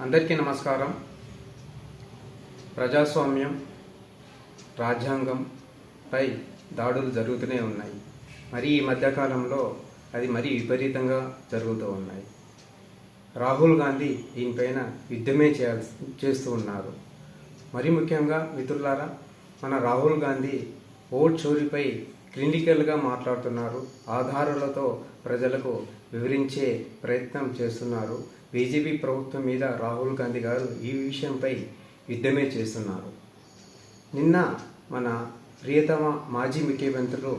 అందరికీ నమస్కారం. ప్రజాస్వామ్యం రాజ్యాంగంపై దాడులు జరుగుతూనే ఉన్నాయి. మరి ఈ మధ్యకాలంలో అది మరీ విపరీతంగా జరుగుతూ ఉన్నాయి. రాహుల్ గాంధీ దీనిపైన యుద్ధమే చేయాల్సి చేస్తూ ఉన్నారు. మరి ముఖ్యంగా మిత్రులారా మన రాహుల్ గాంధీ ఓట్ చోరీపై క్లినికల్గా మాట్లాడుతున్నారు. ఆధారాలతో ప్రజలకు వివరించే ప్రయత్నం చేస్తున్నారు. బీజేపీ ప్రభుత్వం మీద రాహుల్ గాంధీ గారు ఈ విషయంపై యుద్ధమే చేస్తున్నారు. నిన్న మన ప్రియతమ మాజీ ముఖ్యమంత్రులు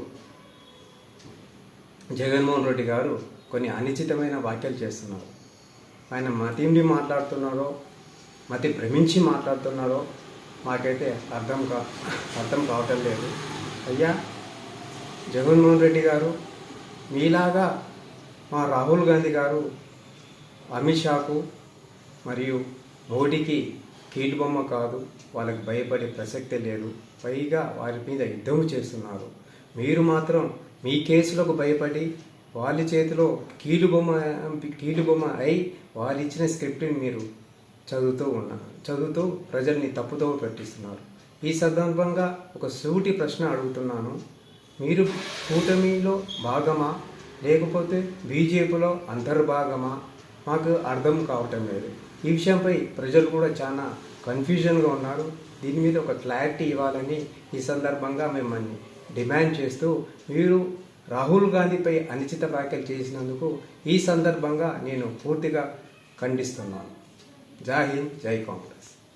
జగన్మోహన్ రెడ్డి గారు కొన్ని అనిచితమైన వ్యాఖ్యలు చేస్తున్నారు. ఆయన మతిండి మాట్లాడుతున్నారో మతి భ్రమించి మాట్లాడుతున్నారో మాకైతే అర్థం కా అర్థం కావటం లేదు. అయ్యా జగన్మోహన్ రెడ్డి గారు మీలాగా మా రాహుల్ గాంధీ గారు అమిత్ షాకు మరియు మోడీకి కీలుబొమ్మ కాదు వాళ్ళకి భయపడే ప్రసక్తే లేదు. పైగా వారి మీద యుద్ధం చేస్తున్నారు. మీరు మాత్రం మీ కేసులకు భయపడి వాళ్ళ చేతిలో కీలుబొమ్మ కీలుబొమ్మ అయి వాళ్ళు ఇచ్చిన స్క్రిప్ట్ని మీరు చదువుతూ ఉన్నారు చదువుతూ ప్రజల్ని తప్పుతో పట్టిస్తున్నారు. ఈ సందర్భంగా ఒక సూటి ప్రశ్న అడుగుతున్నాను. మీరు కూటమిలో భాగమా? లేకపోతే బీజేపీలో అంతర్భాగమా? మాకు అర్థం కావటం లేదు. ఈ విషయంపై ప్రజలు కూడా చాలా కన్ఫ్యూజన్గా ఉన్నారు. దీని మీద ఒక క్లారిటీ ఇవ్వాలని ఈ సందర్భంగా మిమ్మల్ని డిమాండ్ చేస్తూ మీరు రాహుల్ గాంధీపై అనిచిత వ్యాఖ్యలు చేసినందుకు ఈ సందర్భంగా నేను పూర్తిగా ఖండిస్తున్నాను. జై హింద్ జై కాంగ్రెస్.